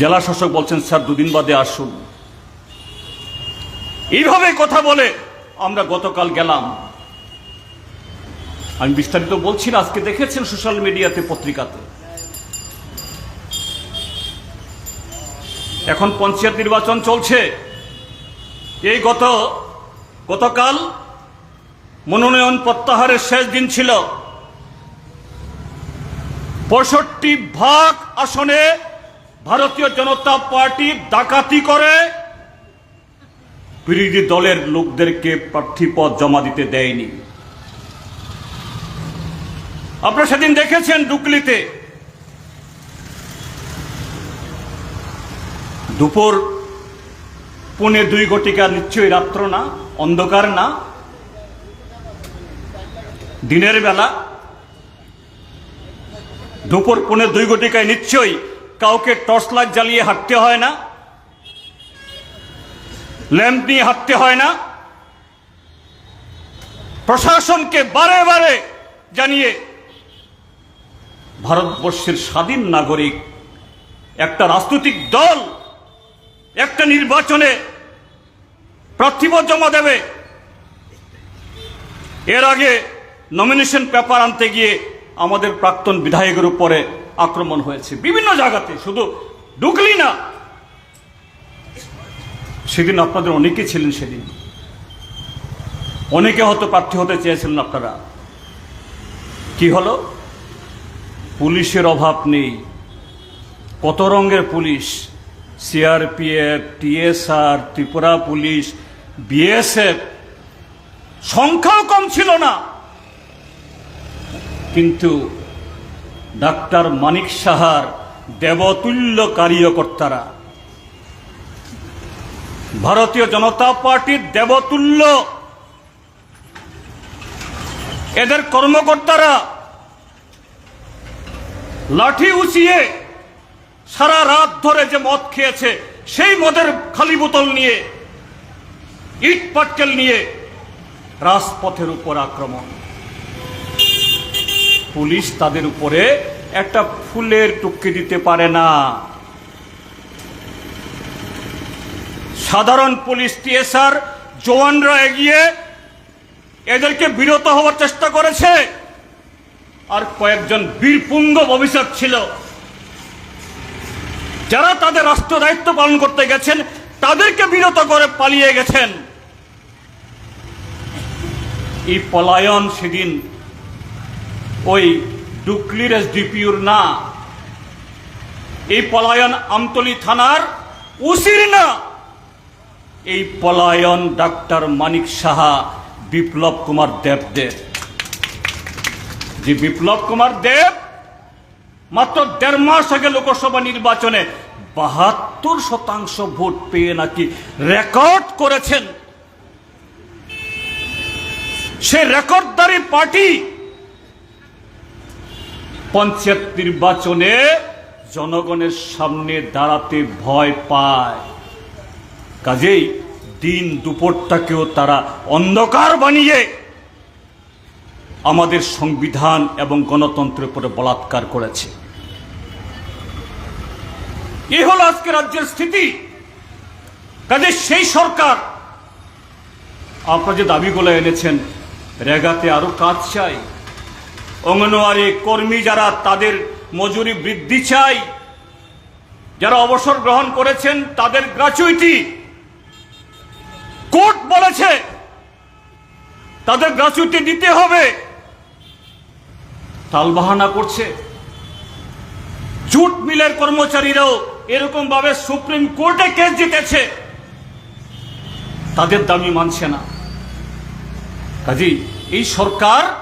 জেলা শাসক বলছেন, স্যার, দুদিন বাদে আসুন। এইভাবে কথা বলে আমরা গতকাল গেলাম। আমি বিস্তারিত বলছি না, আজকে দেখেছেন সোশ্যাল মিডিয়াতে পত্রিকাতে। এখন পঞ্চায়েত নির্বাচন চলছে। এই গত, গতকাল মনোনয়ন প্রত্যাহারের শেষ দিন ছিল। পঁয়ষট্টি ভাগ আসনে ভারতীয় জনতা পার্টি ডাকাতি করে। বিরোধী দলের লোকদেরকে প্রার্থীপদ জমা দিতে দেয়নি। আপনারা সেদিন দেখেছেন ডুকলিতে দুপুর পৌনে দুই ঘটিকা নিশ্চয়ই রাত্র না, অন্ধকার না। দিনের বেলা দুপুর পৌনে দুই ঘটিকায় নিশ্চয়ই কাউকে টর্চ লাইট জ্বালিয়ে হাঁটতে হয় না, ল্যাম্প নিয়ে হাঁটতে হয় না, প্রশাসনকে বারে বারে জানিয়ে ভারতবর্ষের স্বাধীন নাগরিক, একটা রাজনৈতিক দল, একটা নির্বাচনে প্রার্থীপদ জমা দেবে। এর আগে নমিনেশন পেপার আনতে গিয়ে আমাদের প্রাক্তন বিধায়কের উপরে আক্রমণ হয়েছে। বিভিন্ন জায়গাতে, শুধু ঢুকলি না। সেদিন আপনাদের অনেকে ছিলেন সেদিন। অনেকে হয়তো প্রার্থী হতে চেয়েছিলেন আপনারা। কি হলো? পুলিশের অভাব নেই। কত রঙের police? CRPF, TSR, Tripura police, BSF, সংখ্যাও কম ছিল না। কিন্তু ডাক্তার মানিক সাহার দেবতুল্য কার্যকর্তারা ভারতীয় জনতা পার্টির দেবতুল্য। এদের কর্মকর্তারা লাঠি উঁচিয়ে সারা রাত ধরে যে মদ খেয়েছে, সেই মদের খালি বোতল নিয়ে, ইট পাটকেল নিয়ে রাজপথের উপর আক্রমণ। পুলিশ তাদের উপরে একটা ফুলের টুকি দিতে পারে না। সাধারণ পুলিশ টিএসআর জওয়ানরা এগিয়ে এদেরকে বিরত হওয়ার চেষ্টা করেছে। আর কয়েকজন বীরপুঙ্গ অফিসার ছিল। যারা তাদের রাষ্ট্র দায়িত্ব পালন করতে গেছেন, তাদেরকে বিরত করে পালিয়ে গেছেন। এই পলায়ন সেদিন ওই ডুকলির এসডিপিউর না। এই পলায়ন আমতলি থানার উসির না। এই পলায়ন ডাক্তার মানিক সাহা, বিপ্লব কুমার দেবদের। যে বিপ্লব কুমার দেব, মাত্র দেড় মাস আগে লোকসভা নির্বাচনে বাহাত্তর শতাংশ ভোট পেয়ে নাকি রেকর্ড করেছেন। সে রেকর্ডদারি পার্টি পঞ্চায়েত নির্বাচনে জনগণের সামনে দাঁড়াতে ভয় পায়। কাজেই দিন দুপুরটাকেও তারা অন্ধকার বানিয়ে আমাদের সংবিধান এবং গণতন্ত্রের উপরে বলাৎকার করেছে। এ হল আজকে রাজ্যের স্থিতি। কাজে সেই সরকার, আপনারা যে দাবিগুলো এনেছেন, রেগাতে আরও কাজ চাই। অঙ্গনওয়াড়ি কর্মী যারা তাদের মজুরি বৃদ্ধি চাই যারা অবসর গ্রহণ করেছেন, তাদের গ্রাচুইটি কোর্ট বলেছে, তাদের গ্রাচুইটি দিতে হবে। তালবাহানা করছে। জুট মিলের কর্মচারীরাও এরকম ভাবে সুপ্রিম কোর্টে কেস জিতেছে। তাদের দামি মানছে না। কাজেই এই সরকার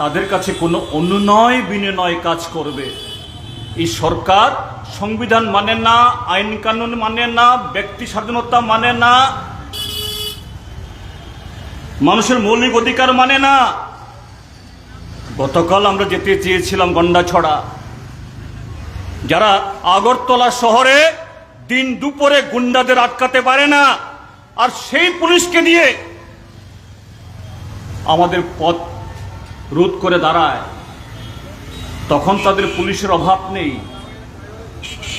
তাদের কাছে কোনো অনুনয় বিনিময় কাজ করবে। এই সরকার সংবিধান মানে না, আইন কানুন মানে না, ব্যক্তি স্বাধীনতা মানে না, মানুষের মৌলিক অধিকার মানে না। গতকাল আমরা যেতে চেয়েছিলাম গন্ডাছড়া। যারা আগরতলা শহরে দিন দুপুরে গুন্ডাদের আটকাতে পারে না, আর সেই পুলিশকে দিয়ে আমাদের পথ রোধ করে দাঁড়ায়। তখন তাদের পুলিশের অভাব নেই।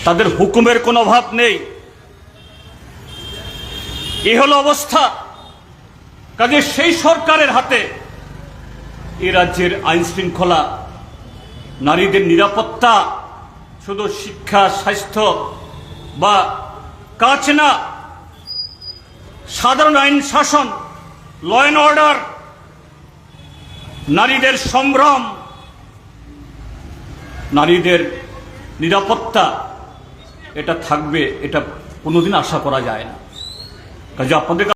তাদের হুকুমের কোনো অভাব নেই। এ হলো অবস্থা। কাজে সেই সরকারের হাতে এ রাজ্যের আইন শৃঙ্খলা নারীদের নিরাপত্তা, শুধু শিক্ষা, স্বাস্থ্য বা কাজ না, সাধারণ আইন শাসন ল অ্যান্ড অর্ডার নারীদের সম্ভ্রম নারীদের নিরাপত্তা এটা থাকবে এটা কোনোদিন আশা করা যায় না। কাজে আপনাদের